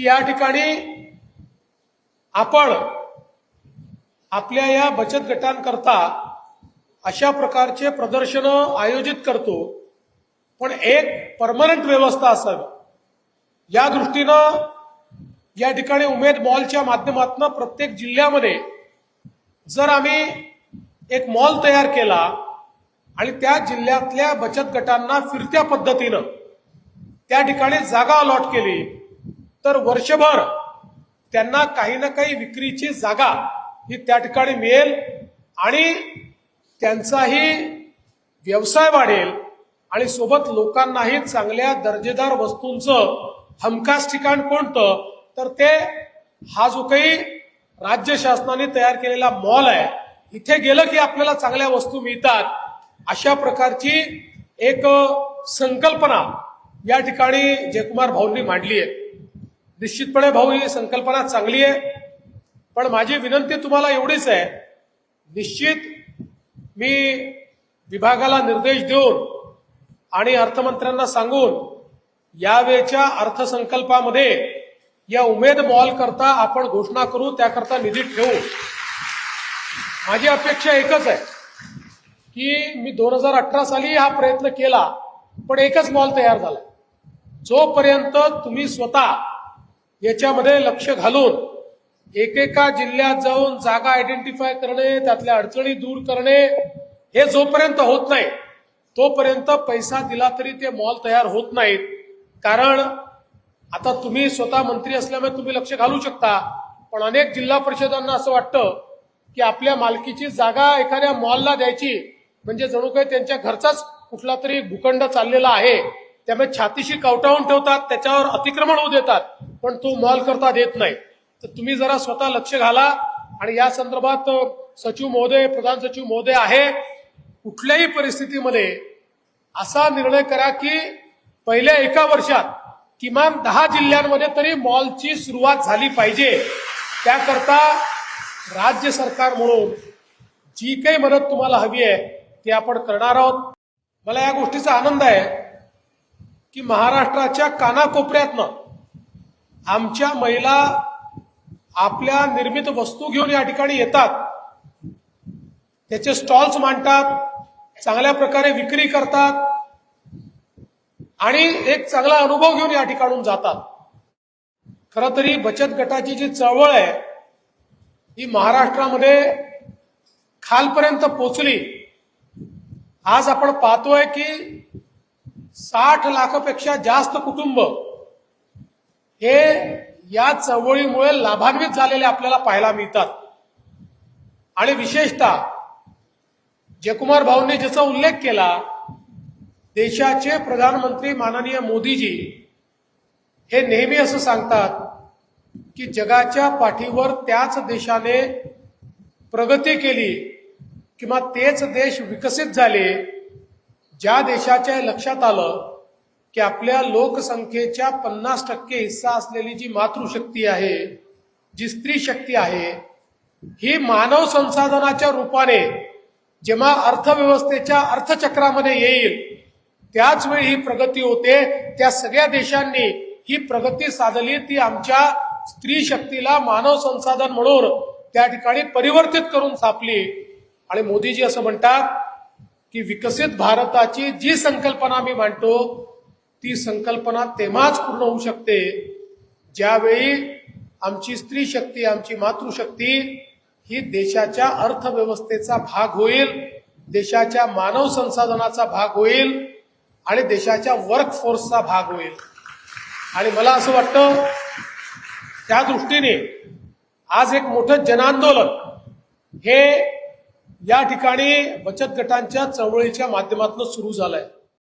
की या ठिकाणी आपण आपल्या या बचत गटांकरता अशा प्रकारचे प्रदर्शनं आयोजित करतो. पण एक परमनंट व्यवस्था असावी. या दृष्टीनं या ठिकाणी उमेद मॉलच्या माध्यमातून प्रत्येक जिल्ह्यामध्ये जर आम्ही एक मॉल तयार केला आणि त्या जिल्ह्यातल्या बचत गटांना फिरत्या पद्धतीनं त्या ठिकाणी जागा अलॉट केली तर वर्षभर त्यांना काही ना काही विक्रीची जागा ही त्या ठिकाणी मिळेल आणि त्यांचाही व्यवसाय वाढेल आणि सोबत लोकांनाही चांगल्या दर्जेदार वस्तूंचं हमखास ठिकाण कोणतं? तर ते हा जो काही राज्य शासनाने तयार केलेला मॉल आहे इथे गेलं की आपल्याला चांगल्या वस्तू मिळतात अशा प्रकारची एक संकल्पना या ठिकाणी जयकुमार भाऊंनी मांडली आहे. निश्चितपणे भाऊ ही संकल्पना चांगली आहे. पण माझी विनंती तुम्हाला एवढीच आहे. निश्चित मी विभागाला निर्देश देऊन आणि अर्थमंत्र्यांना सांगून यावेळच्या अर्थसंकल्पामध्ये या उमेद मॉल करता आपण घोषणा करू त्याकरता निधी ठेवू. माझी अपेक्षा एकच आहे की मी दोन हजार अठरा साली हा प्रयत्न केला पण एकच मॉल तयार झाला. जोपर्यंत तुम्ही स्वतः याच्यामध्ये लक्ष घालून एकेका जिल्ह्यात जाऊन जागा आयडेंटिफाय करणे त्यातल्या अडचणी दूर करणे हे जोपर्यंत होत नाही तोपर्यंत पैसा दिला तरी ते मॉल तयार होत नाहीत. कारण आता तुम्ही स्वतः मंत्री असल्यामुळे तुम्ही लक्ष घालू शकता. पण अनेक जिल्हा परिषदांना असं वाटतं की आपल्या मालकीची जागा एखाद्या मॉलला द्यायची. म्हणजे जणू काही त्यांच्या घरचाच कुठला तरी भूखंड चाललेला आहे. त्यामुळे छातीशी कवटावून ठेवतात त्याच्यावर अतिक्रमण होऊ देतात. पण तो मॉल करता देत नाही. तर तुम्ही जरा स्वतः लक्ष घाला. आणि या संदर्भात सचिव महोदय प्रधान सचिव महोदय आहे. कुठल्याही परिस्थितीमध्ये असा निर्णय करा की पहिल्या एका वर्षात किमान दहा जिल्ह्यांमध्ये तरी मॉलची सुरुवात झाली पाहिजे. त्याकरता राज्य सरकार म्हणून जी काही मदत तुम्हाला हवी आहे ती आपण करणार आहोत. मला या गोष्टीचा आनंद आहे की महाराष्ट्राच्या कानाकोपऱ्यातनं आमच्या महिला आपल्या निर्मित वस्तू घेऊन या ठिकाणी येतात. त्याचे स्टॉल्स मांडतात चांगल्या प्रकारे विक्री करतात आणि एक चांगला अनुभव घेऊन या ठिकाणून जातात. खरं तरी बचत गटाची जी चळवळ आहे ही महाराष्ट्रामध्ये खालपर्यंत पोचली. आज आपण पाहतोय की साठ लाखापेक्षा जास्त कुटुंब हे या चळवळीमुळे लाभान्वित झालेले आपल्याला पाहायला मिळतात. आणि विशेषतः जयकुमार भाऊंनी ज्याचा उल्लेख केला देशाचे प्रधानमंत्री माननीय मोदीजी हे नेहमी असं सांगतात की जगाच्या पाठीवर त्याच देशाने प्रगती केली किंवा तेच देश विकसित झाले ज्या देशाच्या लक्षात आलं की आपल्या लोकसंख्येच्या पन्नास टक्के हिस्सा असलेली जी मातृशक्ती आहे जी स्त्री शक्ती आहे ही मानव संसाधनाच्या रूपाने जेव्हा अर्थव्यवस्थेच्या अर्थचक्रामध्ये येईल त्याच वेळी ही प्रगती होते. त्या सगळ्या देशांनी ही प्रगती साधली. ती आमच्या स्त्री शक्तीला मानव संसाधन म्हणून त्या ठिकाणी परिवर्तित करून सापली. आणि मोदीजी असं म्हणतात की विकसित भारताची जी संकल्पना मी मांडतो ती संकल्पना तेव्हाच पूर्ण होऊ शकते ज्यावेळी आमची स्त्री शक्ती आमची मातृशक्ती ही देशाच्या अर्थव्यवस्थेचा भाग होईल देशाच्या मानव संसाधनाचा भाग होईल आणि देशाच्या वर्कफोर्सचा भाग होईल. आणि मला असं वाटतं त्या दृष्टीने आज एक मोठं जनआंदोलन हे या ठिकाणी बचत गटांच्या चळवळीच्या माध्यमातून सुरू झालंय.